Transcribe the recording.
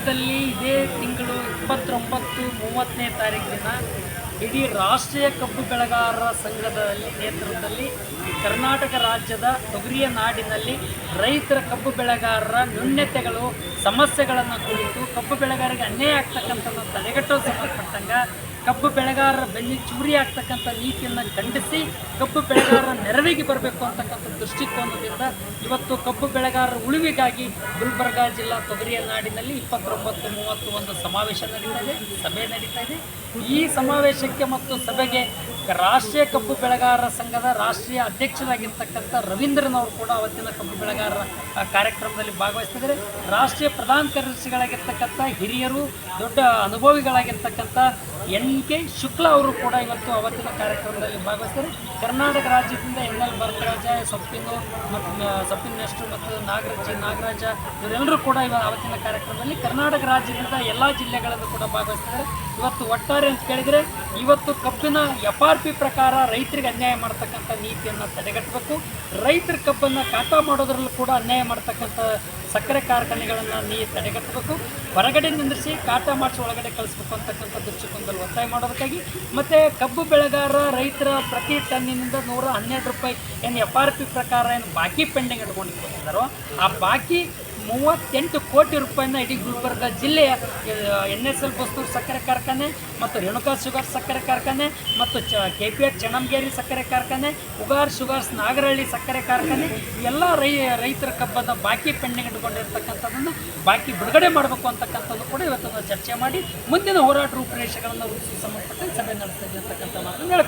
ಗುಲ್ಬರ್ಗದಲ್ಲಿ ಇದೇ ತಿಂಗಳು ಇಪ್ಪತ್ತೊಂಬತ್ತು ಮೂವತ್ತನೇ ತಾರೀಕಿನ ಇಡೀ ರಾಷ್ಟ್ರೀಯ ಕಬ್ಬು ಬೆಳೆಗಾರರ ಸಂಘದ ನೇತೃತ್ವದಲ್ಲಿ ಕರ್ನಾಟಕ ರಾಜ್ಯದ ತೊಗರಿಯ ನಾಡಿನಲ್ಲಿ ರೈತರ ಕಬ್ಬು ಬೆಳೆಗಾರರ ನ್ಯೂನ್ಯತೆಗಳು ಸಮಸ್ಯೆಗಳನ್ನು ಕುರಿತು ಕಬ್ಬು ಬೆಳೆಗಾರರಿಗೆ ಅನ್ಯಾಯ ಆಗ್ತಕ್ಕಂಥದ್ದು ತಡೆಗಟ್ಟೋ ಸಂಬಂಧಪಟ್ಟಂಗ ಕಬ್ಬು ಬೆಳೆಗಾರರ ಬೆಳ್ಳಿ ಚೂರಿ ಆಗ್ತಕ್ಕಂಥ ನೀತಿಯನ್ನು ಖಂಡಿಸಿ ಕಬ್ಬು ಬೆಳೆಗಾರರ ನೆರವಿಗೆ ಬರಬೇಕು ಅಂತಕ್ಕಂಥ ದೃಷ್ಟಿಕೋನದಿಂದ ಇವತ್ತು ಕಬ್ಬು ಬೆಳೆಗಾರರ ಉಳಿವಿಗಾಗಿ ಗುಲ್ಬರ್ಗಾ ಜಿಲ್ಲಾ ತೊಗರಿಯ ನಾಡಿನಲ್ಲಿ ಇಪ್ಪತ್ತೊಂಬತ್ತು, ಮೂವತ್ತು ಒಂದು ಸಮಾವೇಶ ನಡೀತಾ ಇದೆ, ಸಭೆ ನಡೀತಾ ಇದೆ. ಈ ಸಮಾವೇಶಕ್ಕೆ ಮತ್ತು ಸಭೆಗೆ ರಾಷ್ಟ್ರೀಯ ಕಬ್ಬು ಬೆಳೆಗಾರರ ಸಂಘದ ರಾಷ್ಟ್ರೀಯ ಅಧ್ಯಕ್ಷರಾಗಿರ್ತಕ್ಕಂಥ ರವೀಂದ್ರನವರು ಕೂಡ ಅವತ್ತಿನ ಕಬ್ಬು ಬೆಳೆಗಾರರ ಕಾರ್ಯಕ್ರಮದಲ್ಲಿ ಭಾಗವಹಿಸ್ತಿದ್ದಾರೆ. ರಾಷ್ಟ್ರೀಯ ಪ್ರಧಾನ ಕಾರ್ಯದರ್ಶಿಗಳಾಗಿರ್ತಕ್ಕಂಥ ಹಿರಿಯರು, ದೊಡ್ಡ ಅನುಭವಿಗಳಾಗಿರ್ತಕ್ಕಂಥ ಎನ್ ಕೆ ಶುಕ್ಲಾ ಅವರು ಕೂಡ ಇವತ್ತು ಅವತ್ತಿನ ಕಾರ್ಯಕ್ರಮದಲ್ಲಿ ಭಾಗವಹಿಸ್ತಾರೆ. ಕರ್ನಾಟಕ ರಾಜ್ಯದಿಂದ ಎನ್ ಎಲ್ ಭರತರಾಜ ಸೊಪ್ಪಿನ ಮತ್ತು ಸೊಪ್ಪಿನ ಮತ್ತು ನಾಗರಾಜ್, ನಾಗರಾಜ, ಇವರೆಲ್ಲರೂ ಕೂಡ ಇವ ಅವತ್ತಿನ ಕಾರ್ಯಕ್ರಮದಲ್ಲಿ ಕರ್ನಾಟಕ ರಾಜ್ಯದಿಂದ ಎಲ್ಲ ಜಿಲ್ಲೆಗಳಲ್ಲೂ ಕೂಡ ಭಾಗವಹಿಸ್ತಾರೆ. ಇವತ್ತು ಒಟ್ಟಾರೆ ಅಂತ ಕೇಳಿದರೆ ಇವತ್ತು ಕಬ್ಬಿನ ಎಫ್ ಆರ್ ಪಿ ಪ್ರಕಾರ ರೈತರಿಗೆ ಅನ್ಯಾಯ ಮಾಡ್ತಕ್ಕಂಥ ನೀತಿಯನ್ನು ತಡೆಗಟ್ಟಬೇಕು. ರೈತರ ಕಬ್ಬನ್ನು ಕಾಟ ಮಾಡೋದ್ರಲ್ಲೂ ಕೂಡ ಅನ್ಯಾಯ ಮಾಡ್ತಕ್ಕಂಥ ಸಕ್ಕರೆ ಕಾರ್ಖಾನೆಗಳನ್ನು ನೀ ತಡೆಗಟ್ಟಬೇಕು. ಹೊರಗಡೆ ನಿಂದಿರಿಸಿ ಕಾಟ ಮಾಡಿಸಿ ಒಳಗಡೆ ಕಳಿಸ್ಬೇಕು ಅಂತಕ್ಕಂಥ ದೃಷ್ಟಿಕೋನದಲ್ಲಿ ಒತ್ತಾಯ ಮಾಡೋದಕ್ಕಾಗಿ. ಮತ್ತು ಕಬ್ಬು ಬೆಳೆಗಾರ ರೈತರ ಪ್ರತಿ ಟನ್ನಿನಿಂದ ನೂರ ಹನ್ನೆರಡು ರೂಪಾಯಿ ಏನು ಎಫ್ ಆರ್ ಪಿ ಪ್ರಕಾರ ಏನು ಬಾಕಿ ಪೆಂಡಿಂಗ್ ಇಟ್ಕೊಂಡಿದ್ದಾರೋ ಆ ಬಾಕಿ ಮೂವತ್ತೆಂಟು ಕೋಟಿ ರೂಪಾಯಿನ ಇಡೀ ಗುಲ್ಬರ್ಗ ಜಿಲ್ಲೆಯ ಎನ್ ಎಸ್ ಎಲ್ ಬಸ್ತೂರು ಸಕ್ಕರೆ ಕಾರ್ಖಾನೆ ಮತ್ತು ರೇಣುಕಾ ಶುಗರ್ ಸಕ್ಕರೆ ಕಾರ್ಖಾನೆ ಮತ್ತು ಚ ಕೆ ಪಿ ಆರ್ ಚಣಮಗೇರಿ ಸಕ್ಕರೆ ಕಾರ್ಖಾನೆ, ಉಗಾರ್ ಶುಗರ್ಸ್ ನಾಗರಹಳ್ಳಿ ಸಕ್ಕರೆ ಕಾರ್ಖಾನೆ, ಎಲ್ಲ ರೈ, ರೈತರ ಕಬ್ಬದ ಬಾಕಿ ಪೆಂಡಿಂಗ್ ಇಟ್ಕೊಂಡಿರ್ತಕ್ಕಂಥದ್ದನ್ನು ಬಾಕಿ ಬಿಡುಗಡೆ ಮಾಡಬೇಕು ಅಂತಕ್ಕಂಥದ್ದು ಕೂಡ ಇವತ್ತು ಚರ್ಚೆ ಮಾಡಿ ಮುಂದಿನ ಹೋರಾಟ ರೂಪುರೇಷೆಗಳನ್ನು ರೂಪಿಸಿ ಸಂಬಂಧಪಟ್ಟ ಸಭೆ ನಡೆಸ್ತಾ ಇದೆ ಅಂತಕ್ಕಂಥ ಮಾತನ್ನು